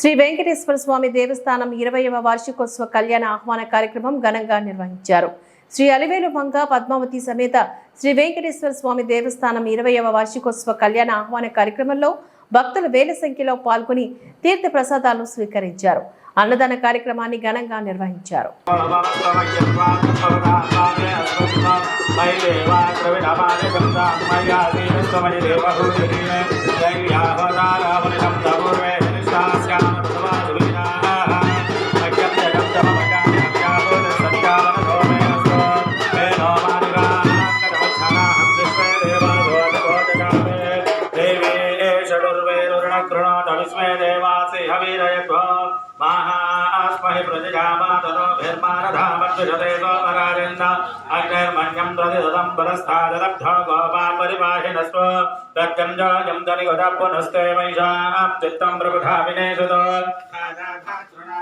శ్రీ వెంకటేశ్వర స్వామి దేవస్థానం ఇరవైవ వార్షికోత్సవ కళ్యాణ ఆహ్వాన కార్యక్రమం ఘనంగా నిర్వహించారు. శ్రీ అలివేలు మంగ పద్మావతి సమేత శ్రీ వెంకటేశ్వర స్వామి దేవస్థానం ఇరవైవ వార్షికోత్సవ కళ్యాణ ఆహ్వాన కార్యక్రమంలో భక్తులు వేల సంఖ్యలో పాల్గొని తీర్థ ప్రసాదాలను స్వీకరించారు. అన్నదాన కార్యక్రమాన్ని ఘనంగా నిర్వహించారు. से हवीरयत्व महास्महि प्रतिजामा ततो भीर्मानधामद्विषते गोपराजेन्द अग्निर्मन्यं प्रतिदतं परस्थादलब्धा गोपान् परिवाहिनस्व। तद्यं जायं दनिगतः पुनस्ते वैशाप्तित्तं प्रबुधाभिने सुतो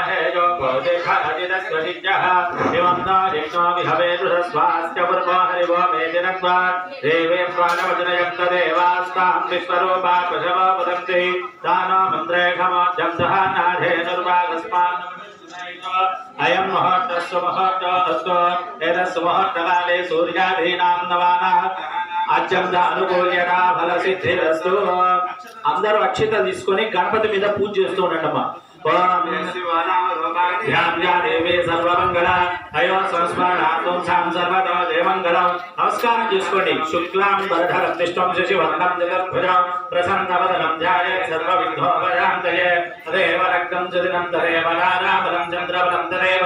यो गोदेखाजिदस्य सिद्ध्यः इमं न यज्ञो विहवे दृढस्वास्य पूर्वो हरिवो मेदिनत्वा देवे प्राणवचनयं तदेवास्तां विश्वरूपा पशवो वदन्ति दानो मन्त्रेखमोद्यं सह नाधे निर्वागस्मान् अयं मुहूर्तस्व मुहूर्तो अस्तु एतस्य मुहूर्तकाले सूर्यादीनां नवानाः అత్యంత అనుకూల్యత ఫల సిద్ధిరస్తు అందరూ అక్షిత తీసుకొని గణపతి మీద పూజ చేస్తూ ఉండమ్మా ఓం దేవే సర్వమంగళ అయో సంస్మరణార్థం సాం సర్వతో దేవంగళం నమస్కారం చేసుకోండి శుక్లాం వరధరం తిష్టం శశివర్ణం జగద్భుజం ప్రసన్నవదనం ధ్యాయే సర్వ విఘ్నోపశాంతయే తదేవ రక్తం చదినం తదేవ నారాబలం చంద్రబలం తదేవ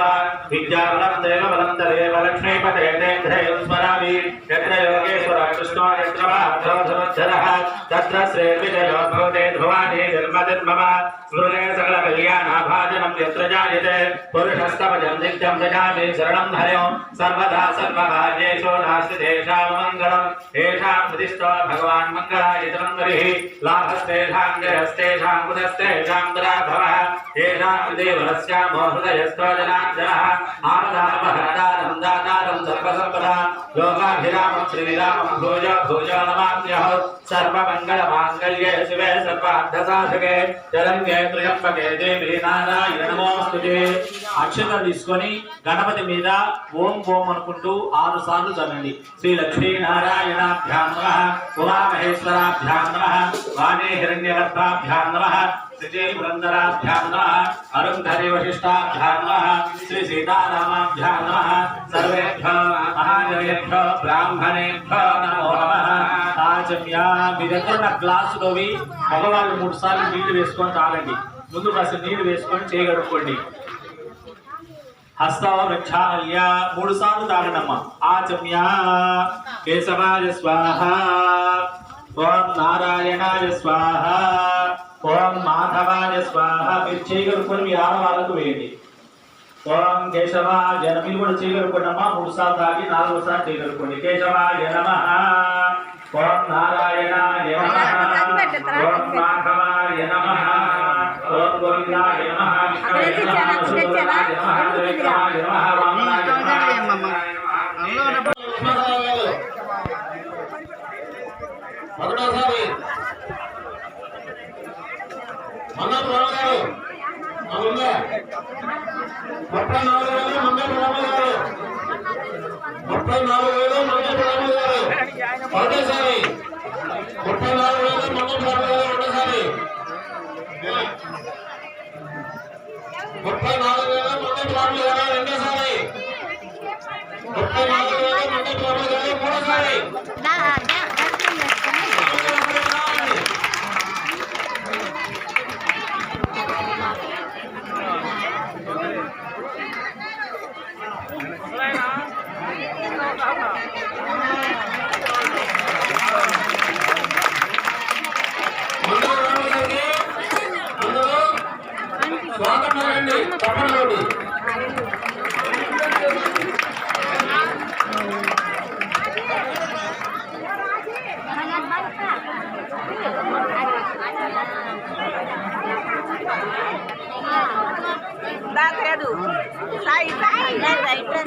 విద్యాబలం దేవబలం తదేవ లక్ష్మీపతే తేంద్రయం స్మరామి యత్ర యోగేశ్వర కృష్ణో యత్ర మాధవధరోధరః తత్ర శ్రేర్విజయో భవతే భవానీ నిర్మదిర్మమ స్మృతే సకల कल्याणाभाजनम यत्र जायते पुरुषस्तवजं नित्यं दजामि शरणं हरिं सर्वदा सर्वकार्येषु नास्ति तेषां मङ्गलम्। येषां प्रतिष्ठो भगवान् मङ्गलायतनं हरिः लाभस्तेषां जयस्तेषां कुतस्तेषां दुराभवः येषां देवस्यामो हृदयस्थो जनार्दनः आनदामहरदानं लोकाभिरामं श्रीरामं भोज भोज सर्वमङ्गलमाङ्गल्ये शिवे सर्वार्थसाधके चरण्ये त्र्यम्बके देव నారాయణ నమోస్తుతే అక్షత తీసుకొని గణపతి మీద ఓం ఓం అనుకుంటూ ఆరు సార్లు చదవండి. శ్రీ లక్ష్మీ నారాయణాభ్యాం నమః ఉమామహేశ్వరాభ్యాం నమః వాణే హిరణ్యగర్భాభ్యాం నమః శ్రీ పురందరాభ్యాం నమః అరుంధరి వశిష్టాభ్యాం నమః శ్రీ సీతారామాభ్యాం నమః సర్వేభ్యో మహాజనేభ్యో బ్రాహ్మణేభ్యో నమో నమః. ఆచమ్య మీ దగ్గర ఉన్న గ్లాసులోవి మగవాళ్ళు మూడు సార్లు నీళ్ళు వేసుకొని తాగండి. ముందు కాస్త నీళ్ళు వేసుకొని చేయగడుక్కోండి హస్తవ ప్రక్షాళ్య మూడు సార్లు తాగండమ్మా. ఆచమ్య కేశవాయ స్వాహ. ఓం నారాయణాయ స్వాహ. ఓం మాధవాయ స్వాహ. మీరు చేయగలుగుకొని మీ ఆడవాళ్ళకు వేయండి. ఓం కేశవాయ మీరు కూడా చేయగలుగుకోండి అమ్మా మూడు సార్లు తాగి నాలుగు సార్లు చేయగలుగుకోండి కేశవాయ నమ. ఓం నారాయణాయ నమ. ఓం మాధవాయ నమ ఓం గోవిందాయ నమ విష్ణువే నమ మధుసూదనాయ నమ త్రివిక్రమాయ నమ వామనాయ నమ ఒకటోసారి మన్నపు రావు గారు అవునా ముప్పై నాలుగు వేలు మన్నపు రాము గారు. ముప్పై నాలుగు వేలు మన్నపు రాము గారు. ఒకటోసారి. ముప్పై నాలుగు వేలు మన్నపు రాము గారు ఒకటోసారి. ముప్పై నాలుగు వేలు మన్నపు రాము గారు రెండోసారి. ముప్పై నాలుగు వేలు మన్నపు రాము గారు మూడోసారి. పలకండి తప్పనివ్వండి లేదు సాయి సాయి అయ్యో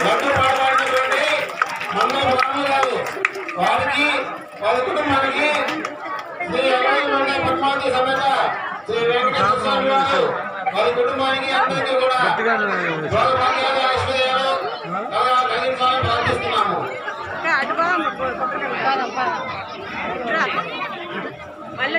లడ్డు పాడబడినటువంటి మంగ రామగారు వారికి వారి కుటుంబానికి శ్రీ అమరావతి పద్మావతి సమేత శ్రీ వెంకటేశ్వర స్వామి వారు వారి కుటుంబానికి అందరికీ కూడా ఐశ్వర్యాలు కలగా కలిగించాలని ప్రార్థిస్తున్నాము మళ్ళీ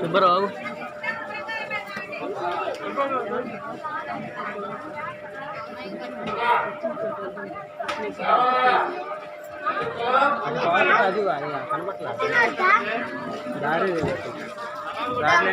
సుబ్బారావు అది కనపట్లేదు దారి దారి